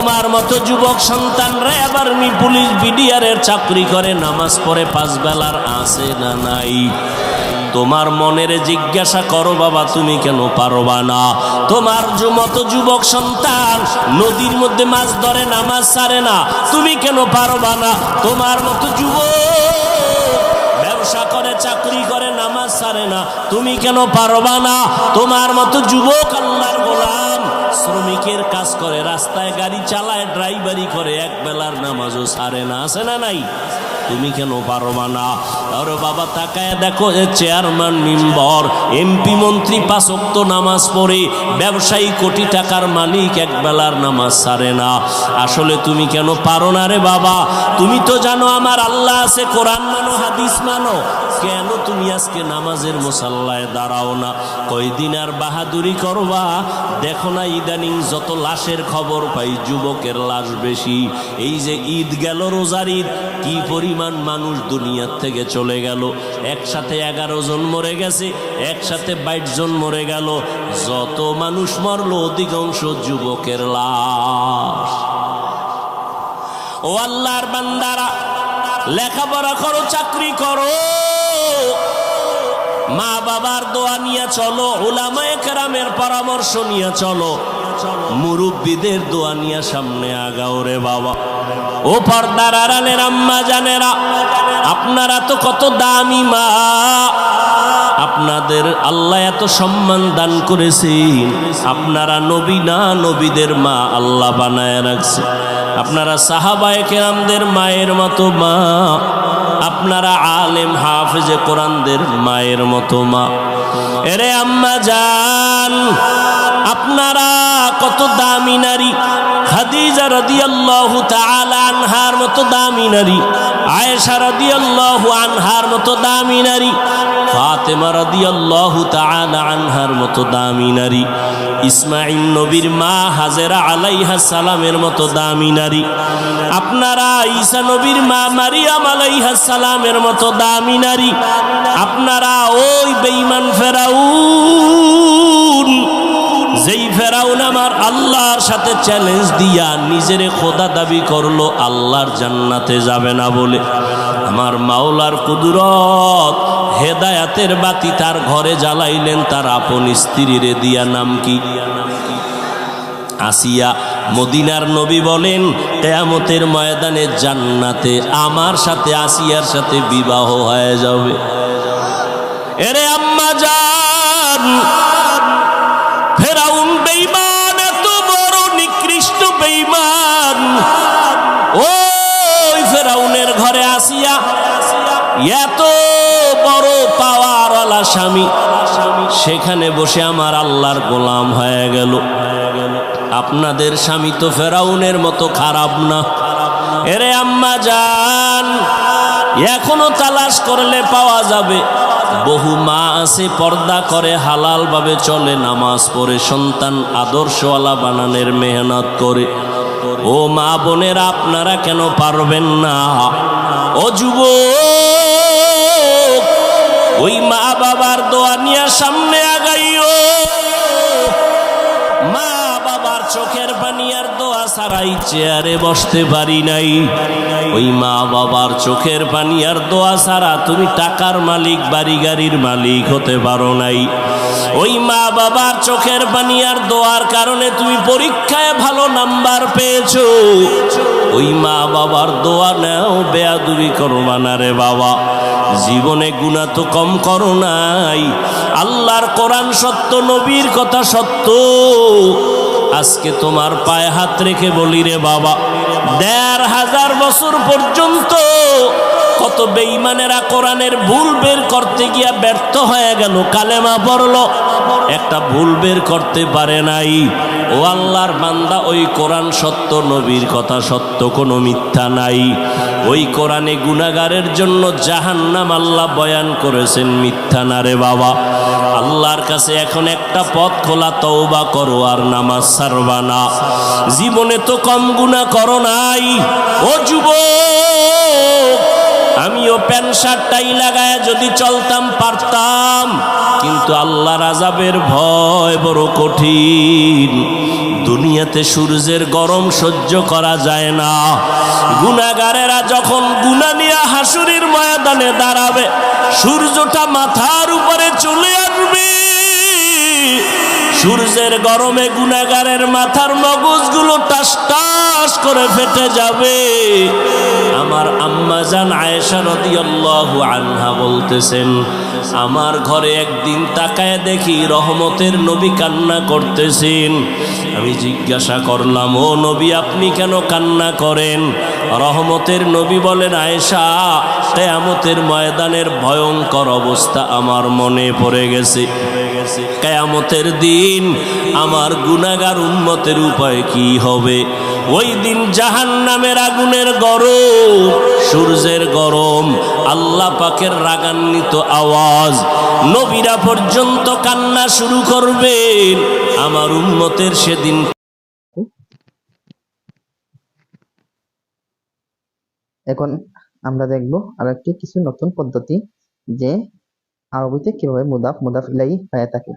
তোমার মতো যুবক সন্তানরা এবার মি পুলিশ বিডিআরের চাকরি করে, নামাজ পড়ে পাঁচ বেলার আছে না নাই? তোমার মনের জিজ্ঞাসা করো, বাবা, তুমি কেন পারবা না? তোমার মতো যুবক সন্তান, নদীর মধ্যে মাছ ধরে, নামাজ সারে না, তুমি কেন পারবা না? তোমার মতো যুবক ব্যবসা করে, চাকরি করে, নামাজ ছাড়ে না, তুমি কেন পারবা না? তোমার মতো যুবক আল্লাহর গোলাম শ্রমিকের কাজ করে, রাস্তায় গাড়ি চালায়, ড্রাইভারি করে, এক বেলার নামাজও সারে না, আছে না নাই? তুমি কেন পারবা না? আরে বাবা, তাকায় দেখো এ চেয়ারম্যান মেম্বার এমপি মন্ত্রী পাঁচক্ত নামাজ পড়ে ব্যবসায়ী কোটি টাকার মালিক এক বেলার নামাজ সারে না। আসলে তুমি কেন পারো না রে বাবা? তুমি তো জানো আমার আল্লাহ আছে, কোরআন মানো, হাদিস মানো। কেন তুমি আজকে নামাজের মুসাল্লায় দাঁড়াও না? কয়দিন আর বাহাদুরি করবা? দেখো না ইদানিং যত লাশের খবর পাই, যুবকের লাশ বেশি। এই যে ঈদ গেল, রোজার ঈদ, কি পরিমাণ মানুষ দুনিয়ার থেকে চলে গেল। একসাথে এগারো জন মরে গেছে, একসাথে বাইশ জন মরে গেল। যত মানুষ মরলো, অধিকাংশ যুবকের লাশ। ও আল্লাহর বান্দারা, লেখাপড়া করো, চাকরি করো। মা বাবার দোয়া নিয়ে চলো ওলামায়ে কেরামের পরামর্শ নিয়ে চলো। মুরব্বীদের দোয়া নিয়ে সামনে আগাও রে বাবা। ও পর্দার আড়ালের আম্মা জানেরা, আপনারা তো কত দামি মা। আপনাদের আল্লাহ এত সম্মান দান করেছেন। আপনারা নবী না, নবীদের মা আল্লাহ বানায় রাখছে। আপনারা সাহাবায়ে কেরামদের মায়ের মতো মা। আপনারা আলেম, হাফেজে কোরআনদের মায়ের মতো মা। এরে আম্মা জান আপনারা কত দামি নারী। খাদিজা রাদিয়াল্লাহু তাআলা আনহার মতো দামি নারী। আয়েশা রাদিয়াল্লাহু আনহার মতো দামি নারী। ফাতেমা রাদিয়াল্লাহু তাআলা আনহার মতো দামি নারী। ইসমাইল নবীর মা হাজেরা আলাইহা সালামের মতো দামি নারী। আপনারা ঈসা নবীর মা মারিয়াম আলাইহা সালামের মতো দামি নারী। আপনারা ওই বেঈমান ফেরাউন। যেই ফেরাউন আমার আল্লাহর সাথে চ্যালেঞ্জ দিয়া নিজেরে খোদা দাবি করল, আল্লাহর জান্নাতে যাবে না বলে। আমার মাওলার কুদরত হেদায়াতের বাতি তার ঘরে জ্বালাইলেন, তার আপন স্ত্রীরে দিয়া নাম কি? আসিয়া মদিনার নবী বলেন, কেয়ামতের ময়দানে জান্নাতে আমার সাথে, আসিয়ার সাথে বিবাহ হয়ে যাবে। এরে আম্মা জান এত বড় পাওয়ারওয়ালা স্বামী, সেখানে বসে আমার আল্লাহর গোলাম হয়ে গেল। আপনাদের স্বামী তো ফেরাউনের মতো খারাপ না। এরে আম্মা যান এখনও তালাশ করলে পাওয়া যাবে। বহু মা আছে, পর্দা করে হালাল ভাবে চলে, নামাজ পড়ে, সন্তান আদর্শওয়ালা বানানের মেহনত করে। ও মা বোনের, আপনারা কেন পারবেন না? ও যুব ওই মা বাবার দোয়া নিয়ে সামনে আগাইও। ছাড়াই চেয়ারে বসতে পারি নাই। ওই মা বাবার চোখের পানি আর দোয়া ছাড়া তুমি টাকার মালিক বাড়ি গাড়ির মালিক হতে পারো নাই। ওই মা বাবার চোখের পানি আর দোয়ার কারণে তুমি পরীক্ষায় ভালো নাম্বার পেয়েছ। ওই মা বাবার দোয়া নাও, বেয়াদুবি করবা না রে বাবা। জীবনে গুণা তো কম করো নাই। আল্লাহর কোরআন সত্য, নবীর কথা সত্য। আজকে তোমার পায়ে হাত রেখে বলি রে বাবা, দেড় হাজার বছর পর্যন্ত কত বেঈমানেরা কোরআনের ভুল বের করতে গিয়া ব্যর্থ হয়ে গেল, কালেমা পড়ল, একটা ভুল বের করতে পারে নাই। ও আল্লাহর বান্দা, ওই কোরআন সত্য, নবীর কথা সত্য, কোনো মিথ্যা নাই। ওই কোরআনে গুনাগারের জন্য জাহান্নাম আল্লাহ বয়ান করেছেন, মিথ্যা না রে বাবা। আল্লাহর কাছে এখন একটা পথ খোলা, তওবা করো আর নামাজ সারবা না। জীবনে তো কম গুণা করো নাই। ও যুবক! আমিও প্যান্ট শার্টটাই লাগায় যদি চলতাম, পারতাম। কিন্তু আল্লাহর আজাবের ভয় বড় কঠিন। দুনিয়াতে সূর্যের গরম সহ্য করা যায় না। গুনাগারেরা যখন গুনা নিয়ে হাসুরির ময়দানে দাঁড়াবে, সূর্যটা মাথার উপরে চলে আসবে। সূর্যের গরমে গুনাগারের মাথার মগজগুলো টাস টাস করে ফেটে যাবে। আমার আম্মা জান আয়েশা রাদিয়াল্লাহু আনহা বলতেছেন, আমার ঘরে একদিন তাকায় দেখি রহমতের নবী কান্না করতেছেন। আমি জিজ্ঞাসা করলাম, ও নবী, আপনি কেন কান্না করেন? রহমতের নবী বলেন, আয়েশা, কেয়ামতের ময়দানের ভয়ঙ্কর অবস্থা আমার মনে পড়ে গেছে। কেয়ামতের দিন আমার গুনাগার উন্মতের উপায় কি হবে? ওই দিন জাহান নামের আগুনের গরম, সূর্যের গরম, আল্লাহ পাকের রাগান্বিত আওয়াজ। নবীরা পর্যন্ত কান্না শুরু করবেন। আমার উন্মতের সেদিন এখন আমরা দেখব আর একটি কিছু নতুন পদ্ধতি যে আরবিতে কীভাবে মুদাফ মুদাফ ইলাই হয়ে থাকে।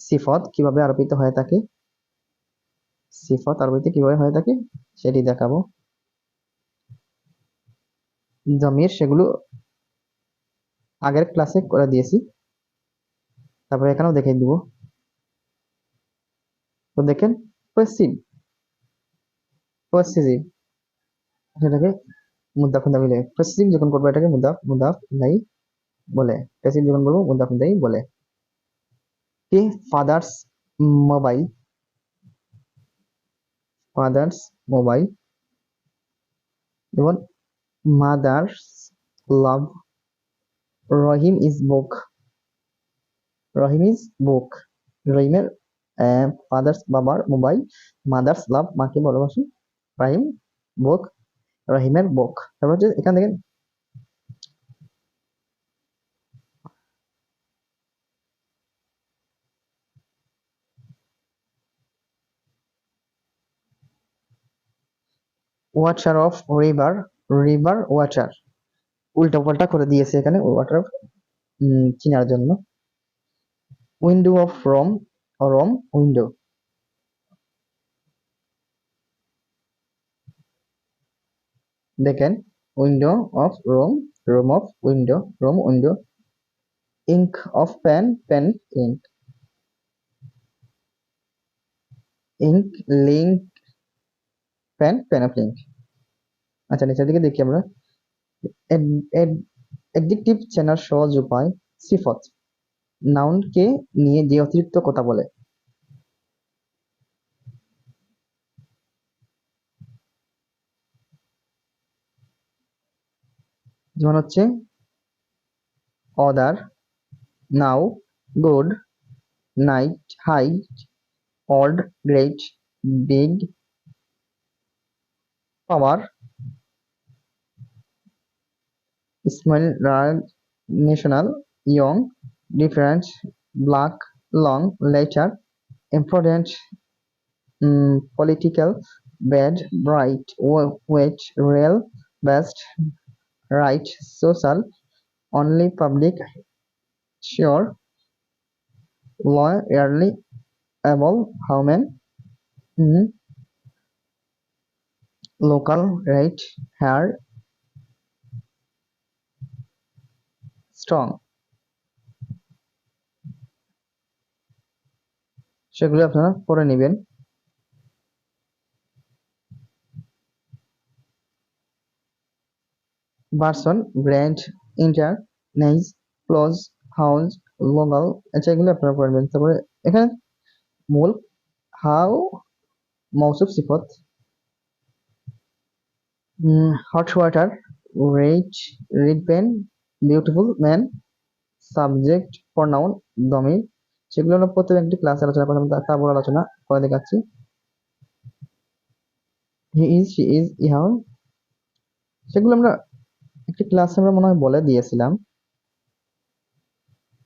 সিফত কীভাবে আরবিতে হয়ে থাকে? সিফত আরবিতে কীভাবে হয়ে থাকে? সেটি দেখাবো। জমির সেগুলো আগের ক্লাসে করে দিয়েছি। তারপরে এখানেও দেখিয়ে দিব। তো দেখেন, পশ্চিম। পশ্চিম সেটাকে মুদাফ মুদাফ ইলাই পশ্চিম যখন করব এটাকে মুদাফ মুদাফ ইলাই বলে। প্যাসিভ যখন করব মুদাফ মুদাফ বলে। কি ফাদার্স মোবাইল ফাদার্স মোবাইল যেমন mother's love Rahim is book Rahim is book রহিমের ফাদার্স বাবার মোবাইল মাদার্স লাভ মাকে ভালোবাসি। রাহিম বুক রহিমের বুক তারপর হচ্ছে এখান থেকে water of river river water উল্টা পাল্টা করে দিয়েছে এখানে ওয়াটার অফ চিনার জন্য। Window of Rome Rome window দেখেন window of Rome Rome of window Rome window ink of pen pen ink ink link pen pen of আচ্ছা নিচের দিকে দেখি আমরা। অ্যাডজেক্টিভ চেনার সহজ উপায় সিফত নাউনকে নিয়ে যে অতিরিক্ত কথা বলে। যেমন হচ্ছে other now good night height old, great, big power small national young different black long later important political bad bright wet real best right social only public sure law early able mm, local, right? Hair. Strong. সেগুলো আপনারা পরে নেবেন। Version brand inter nice close house local আচ্ছা এগুলো আপনারা পড়বেন তারপরে এখানে মূল হাউ মৌসুফ সিফত hot water red red pen beautiful man subject pronoun দমির সেগুলো আমরা প্রত্যেকটি ক্লাসে আলোচনা করলাম তারপর আলোচনা করে দেখাচ্ছি। হি ইজ শি ইজ ইহা সেগুলো আমরা একটি ক্লাসে আমরা মনে হয় বলে দিয়েছিলাম।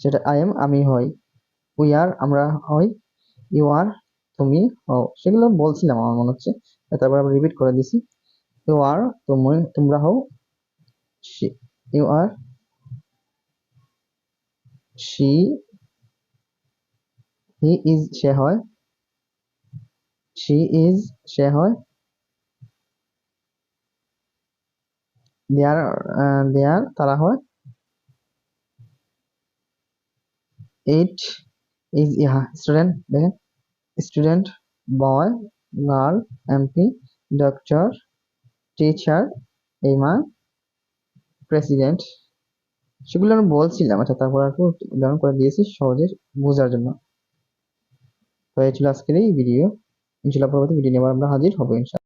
সেটা আই এম আমি হই। উই আর আমরা হই। ইউ আর তুমি হও। সেগুলো বলছিলাম আমার মনে হচ্ছে। তারপর আমরা রিপিট করে দিছি। ইউ আর তুমি তোমরা হও you are she he is সে হয় শি ইজ সে হয় দেয়ার দেয়ার তারা হয় এইট ইজ ইহা স্টুডেন্ট দেখেন student boy girl MP doctor teacher ইমান প্রেসিডেন্ট সেগুলো আমি বলছিলাম। আচ্ছা তারপর আর উদাহরণ করে দিয়েছি সহজে বোঝার জন্য। তো এই ছিল আজকের এই ভিডিও ইনশাল্লাহ পরবর্তী ভিডিও নিয়ে আমরা হাজির হব ইনশাল্লাহ